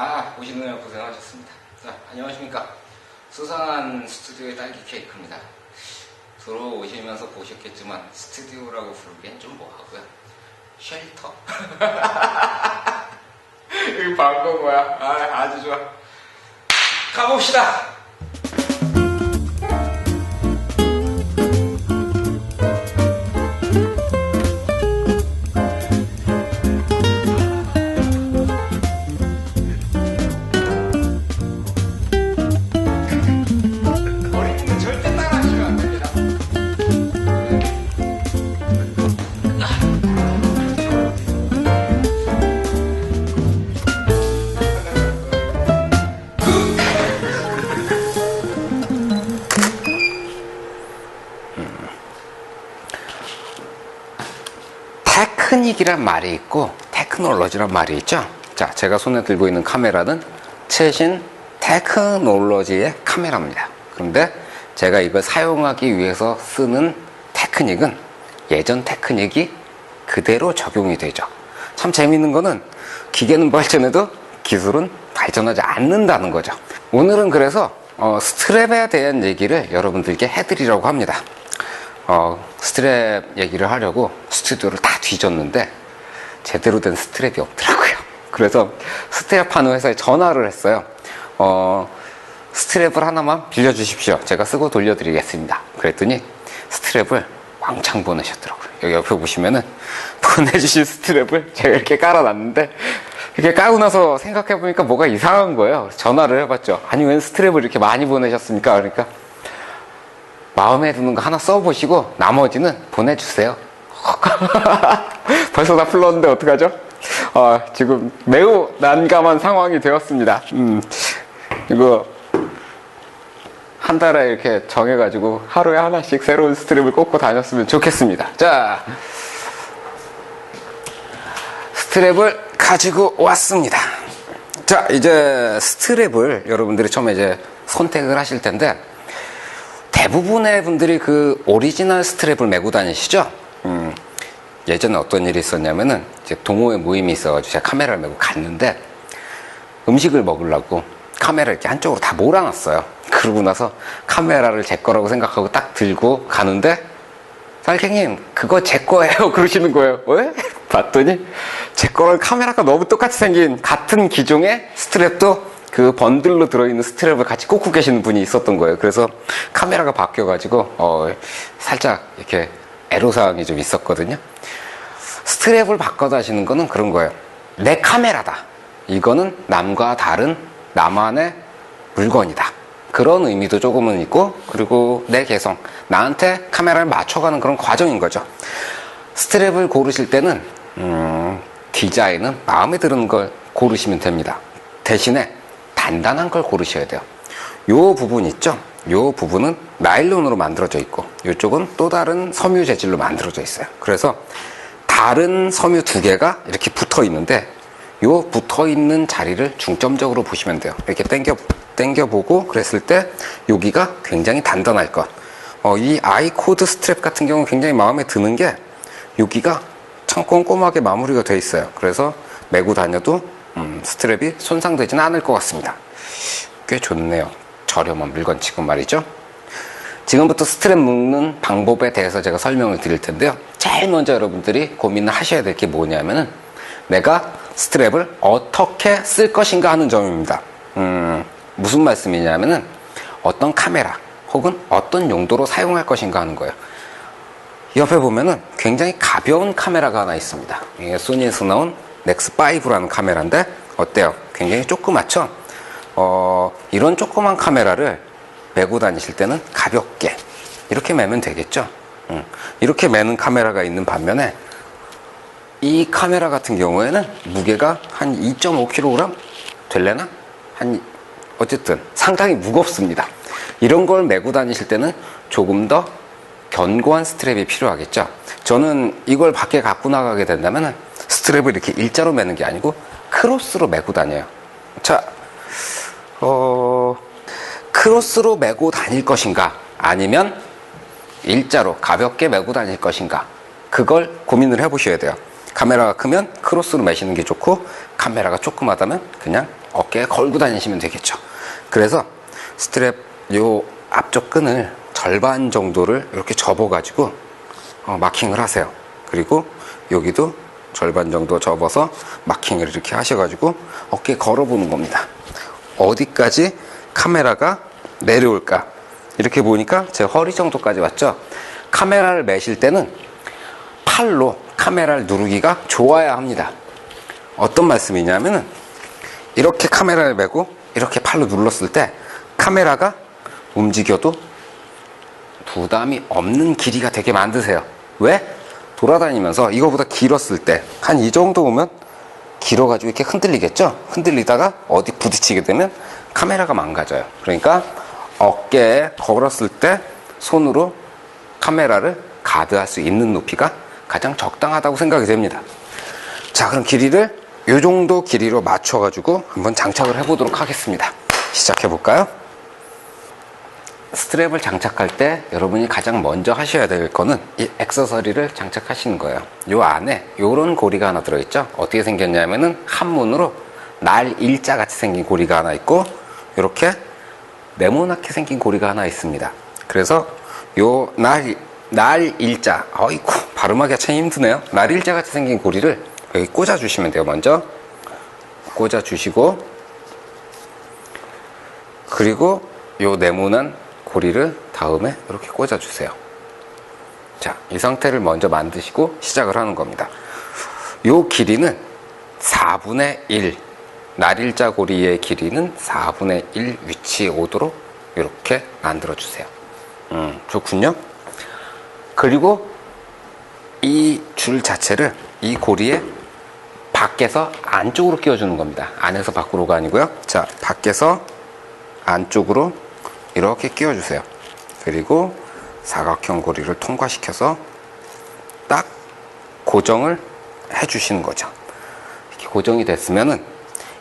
아 오시느라 고생하셨습니다. 자 안녕하십니까 수상한 스튜디오의 딸기 케이크입니다. 들어오시면서 보셨겠지만 스튜디오라고 부르기엔 좀 뭐하고요. 쉘터. 여기 방금 뭐야? 아 아주 좋아. 가봅시다. 테크닉이란 말이 있고 테크놀로지란 말이 있죠. 자, 제가 손에 들고 있는 카메라는 최신 테크놀로지의 카메라입니다. 그런데 제가 이걸 사용하기 위해서 쓰는 테크닉은 예전 테크닉이 그대로 적용이 되죠. 참 재밌는 거는 기계는 발전해도 기술은 발전하지 않는다는 거죠. 오늘은 그래서 어, 스트랩에 대한 얘기를 여러분들께 해드리려고 합니다. 어, 스트랩 얘기를 하려고 스튜디오를 다 뒤졌는데 제대로 된 스트랩이 없더라고요. 그래서 스트랩 하는 회사에 전화를 했어요. 어, 스트랩을 하나만 빌려주십시오. 제가 쓰고 돌려드리겠습니다. 그랬더니 스트랩을 왕창 보내셨더라고요. 여기 옆에 보시면은 보내주신 스트랩을 제가 이렇게 깔아놨는데 이렇게 까고 나서 생각해보니까 뭐가 이상한 거예요. 전화를 해봤죠. 아니, 웬 스트랩을 이렇게 많이 보내셨습니까? 그러니까 마음에 드는 거 하나 써보시고 나머지는 보내주세요. 벌써 다 풀렀는데 어떡하죠? 어, 지금 매우 난감한 상황이 되었습니다. 음, 이거 한 달에 이렇게 정해가지고 하루에 하나씩 새로운 스트립을 꽂고 다녔으면 좋겠습니다. 자, 스트랩을 가지고 왔습니다. 자, 이제 스트랩을 여러분들이 처음에 이제 선택을 하실 텐데 대부분의 분들이 그 오리지널 스트랩을 메고 다니시죠? 음, 예전에 어떤 일이 있었냐면은 이제 동호회 모임이 있어가지고 제가 카메라를 메고 갔는데 음식을 먹으려고 카메라 이렇게 한쪽으로 다 몰아놨어요. 그러고 나서 카메라를 제 거라고 생각하고 딱 들고 가는데 살객님 그거 제 거예요 그러시는 거예요. 왜? 봤더니 제 거랑 카메라가 너무 똑같이 생긴 같은 기종의 스트랩도 그 번들로 들어있는 스트랩을 같이 꽂고 계시는 분이 있었던 거예요. 그래서 카메라가 바뀌어가지고 어, 살짝 이렇게 애로사항이 좀 있었거든요. 스트랩을 바꿔 다시는 거는 그런 거예요. 내 카메라다. 이거는 남과 다른 나만의 물건이다. 그런 의미도 조금은 있고, 그리고 내 개성, 나한테 카메라를 맞춰가는 그런 과정인 거죠. 스트랩을 고르실 때는, 음, 디자인은 마음에 드는 걸 고르시면 됩니다. 대신에 단단한 걸 고르셔야 돼요. 요 부분 있죠? 요 부분은 나일론으로 만들어져 있고, 이쪽은 또 다른 섬유 재질로 만들어져 있어요. 그래서 다른 섬유 두 개가 이렇게 붙어 있는데, 요 붙어 있는 자리를 중점적으로 보시면 돼요. 이렇게 당겨, 당겨 보고 그랬을 때 여기가 굉장히 단단할 것. 어, 이 아이코드 스트랩 같은 경우는 굉장히 마음에 드는 게 여기가 참 꼼꼼하게 마무리가 돼 있어요. 그래서 메고 다녀도 음, 스트랩이 손상되지는 않을 것 같습니다. 꽤 좋네요. 저렴한 물건 지금 말이죠. 지금부터 스트랩 묶는 방법에 대해서 제가 설명을 드릴 텐데요. 제일 먼저 여러분들이 고민을 하셔야 될 게 뭐냐면은 내가 스트랩을 어떻게 쓸 것인가 하는 점입니다. 음, 무슨 말씀이냐면은 어떤 카메라 혹은 어떤 용도로 사용할 것인가 하는 거예요. 옆에 보면은 굉장히 가벼운 카메라가 하나 있습니다. 이게 소니에서 나온 넥스5라는 카메라인데 어때요? 굉장히 조그맣죠? 어, 이런 조그만 카메라를 메고 다니실 때는 가볍게 이렇게 매면 되겠죠? 음, 이렇게 매는 카메라가 있는 반면에 이 카메라 같은 경우에는 무게가 한 2.5kg 될래나? 한 어쨌든 상당히 무겁습니다. 이런 걸 메고 다니실 때는 조금 더 견고한 스트랩이 필요하겠죠. 저는 이걸 밖에 갖고 나가게 된다면 스트랩을 이렇게 일자로 매는 게 아니고 크로스로 메고 다녀요. 자, 어, 크로스로 메고 다닐 것인가? 아니면 일자로 가볍게 메고 다닐 것인가? 그걸 고민을 해보셔야 돼요. 카메라가 크면 크로스로 매시는 게 좋고 카메라가 조그마다면 그냥 어깨에 걸고 다니시면 되겠죠. 그래서 스트랩 요 앞쪽 끈을 절반 정도를 이렇게 접어가지고 어, 마킹을 하세요. 그리고 여기도 절반 정도 접어서 마킹을 이렇게 하셔가지고 어깨에 걸어보는 겁니다. 어디까지 카메라가 내려올까? 이렇게 보니까 제 허리 정도까지 왔죠? 카메라를 매실 때는 팔로 카메라를 누르기가 좋아야 합니다. 어떤 말씀이냐면은 이렇게 카메라를 메고 이렇게 팔로 눌렀을 때 카메라가 움직여도 부담이 없는 길이가 되게 만드세요. 왜? 돌아다니면서 이거보다 길었을 때 한 이 정도 오면 길어가지고 이렇게 흔들리겠죠? 흔들리다가 어디 부딪히게 되면 카메라가 망가져요. 그러니까 어깨에 걸었을 때 손으로 카메라를 가드할 수 있는 높이가 가장 적당하다고 생각이 됩니다. 자, 그럼 길이를 이 정도 길이로 맞춰가지고 한번 장착을 해보도록 하겠습니다. 시작해볼까요? 스트랩을 장착할 때 여러분이 가장 먼저 하셔야 될 거는 이 액세서리를 장착하시는 거예요. 요 안에 요런 고리가 하나 들어있죠. 어떻게 생겼냐면은 한문으로 날 일자 같이 생긴 고리가 하나 있고 이렇게 네모나게 생긴 고리가 하나 있습니다. 그래서 요 날 날 일자, 어이쿠 발음하기가 참 힘드네요. 날 일자 같이 생긴 고리를 여기 꽂아 주시면 돼요. 먼저 꽂아 주시고 그리고 요 네모난 고리를 다음에 이렇게 꽂아 주세요. 자, 이 상태를 먼저 만드시고 시작을 하는 겁니다. 요 길이는 4분의 1. 날일자 고리의 길이는 4분의 1 위치에 오도록 이렇게 만들어 주세요. 음, 좋군요. 그리고 이 줄 자체를 이 고리에 밖에서 안쪽으로 끼워주는 겁니다. 안에서 밖으로가 아니고요. 자, 밖에서 안쪽으로 이렇게 끼워주세요. 그리고 사각형 고리를 통과시켜서 딱 고정을 해주시는 거죠. 이렇게 고정이 됐으면은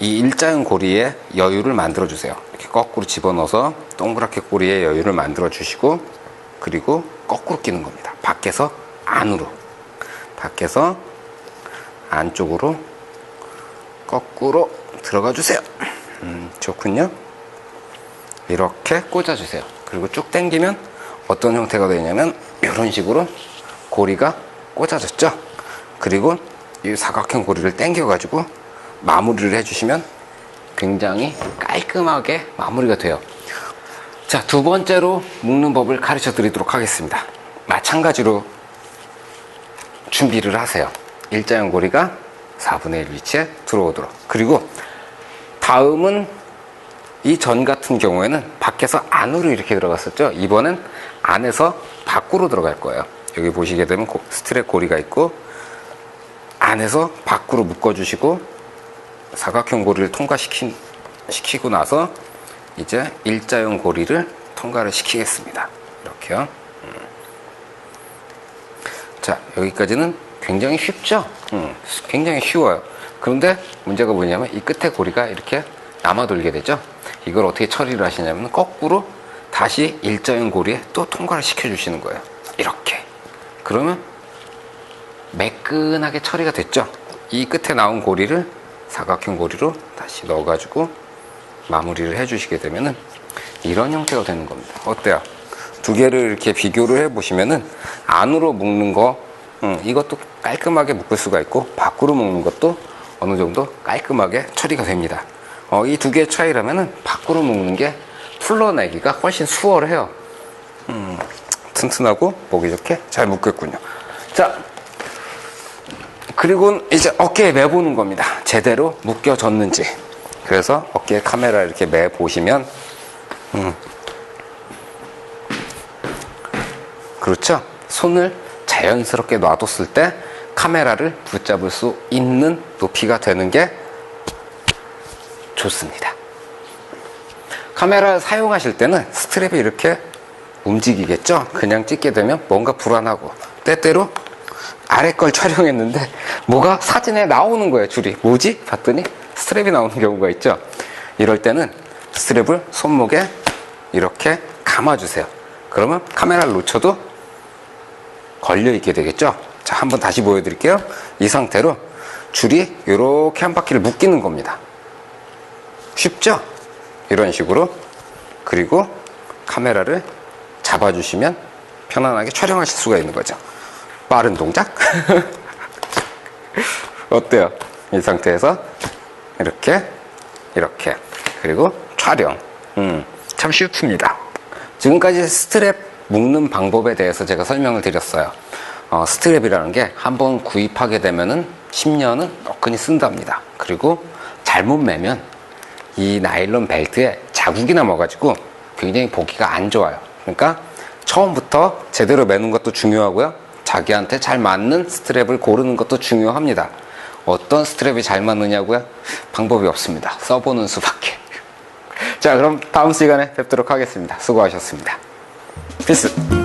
이 일자형 고리에 여유를 만들어 주세요. 이렇게 거꾸로 집어넣어서 동그랗게 고리에 여유를 만들어 주시고 그리고 거꾸로 끼는 겁니다. 밖에서 안으로 밖에서 안쪽으로 거꾸로 들어가 주세요. 음, 좋군요. 이렇게 꽂아주세요. 그리고 쭉 당기면 어떤 형태가 되냐면 이런 식으로 고리가 꽂아졌죠. 그리고 이 사각형 고리를 당겨가지고 마무리를 해주시면 굉장히 깔끔하게 마무리가 돼요. 자, 두 번째로 묶는 법을 가르쳐 드리도록 하겠습니다. 마찬가지로 준비를 하세요. 일자형 고리가 4분의 1 위치에 들어오도록. 그리고 다음은 이 전 같은 경우에는 밖에서 안으로 이렇게 들어갔었죠. 이번엔 안에서 밖으로 들어갈 거예요. 여기 보시게 되면 고- 스트랩 고리가 있고 안에서 밖으로 묶어주시고 사각형 고리를 통과시킨 시키고 나서 이제 일자형 고리를 통과를 시키겠습니다. 이렇게요. 음. 자 여기까지는 굉장히 쉽죠? 음, 굉장히 쉬워요. 그런데 문제가 뭐냐면 이 끝에 고리가 이렇게 남아 돌게 되죠. 이걸 어떻게 처리를 하시냐면 거꾸로 다시 일자형 고리에 또 통과를 시켜주시는 거예요. 이렇게. 그러면 매끈하게 처리가 됐죠. 이 끝에 나온 고리를 사각형 고리로 다시 넣어가지고 마무리를 해주시게 되면은 이런 형태가 되는 겁니다. 어때요? 두 개를 이렇게 비교를 해보시면은 안으로 묶는 거, 음, 이것도 깔끔하게 묶을 수가 있고 밖으로 묶는 것도 어느 정도 깔끔하게 처리가 됩니다. 어, 이 두 개의 차이라면은 밖으로 묶는 게 풀러내기가 훨씬 수월해요. 음, 튼튼하고 보기 좋게 잘 묶였군요. 자, 그리고 이제 어깨에 매보는 겁니다. 제대로 묶여졌는지. 그래서 어깨에 카메라 이렇게 매 보시면, 음. 그렇죠. 손을 자연스럽게 놔뒀을 때 카메라를 붙잡을 수 있는 높이가 되는 게 좋습니다. 카메라 사용하실 때는 스트랩이 이렇게 움직이겠죠? 그냥 찍게 되면 뭔가 불안하고 때때로 아래 걸 촬영했는데 뭐가 사진에 나오는 거예요 줄이 뭐지? 봤더니 스트랩이 나오는 경우가 있죠 이럴 때는 스트랩을 손목에 이렇게 감아주세요 그러면 카메라를 놓쳐도 걸려 있게 되겠죠 자, 한번 다시 보여드릴게요. 이 상태로 줄이 이렇게 한 바퀴를 묶이는 겁니다. 쉽죠? 이런 식으로. 그리고 카메라를 잡아주시면 편안하게 촬영하실 수가 있는 거죠. 빠른 동작? 어때요? 이 상태에서 이렇게, 이렇게. 그리고 촬영. 음, 참 쉽습니다. 지금까지 스트랩 묶는 방법에 대해서 제가 설명을 드렸어요. 어, 스트랩이라는 게 한번 구입하게 되면은 10년은 너끈히 쓴답니다. 그리고 잘못 매면 이 나일론 벨트에 자국이 남아가지고 굉장히 보기가 안 좋아요. 그러니까 처음부터 제대로 매는 것도 중요하고요. 자기한테 잘 맞는 스트랩을 고르는 것도 중요합니다. 어떤 스트랩이 잘 맞느냐고요? 방법이 없습니다. 써보는 수밖에. 자, 그럼 다음 시간에 뵙도록 하겠습니다. 수고하셨습니다. 피스.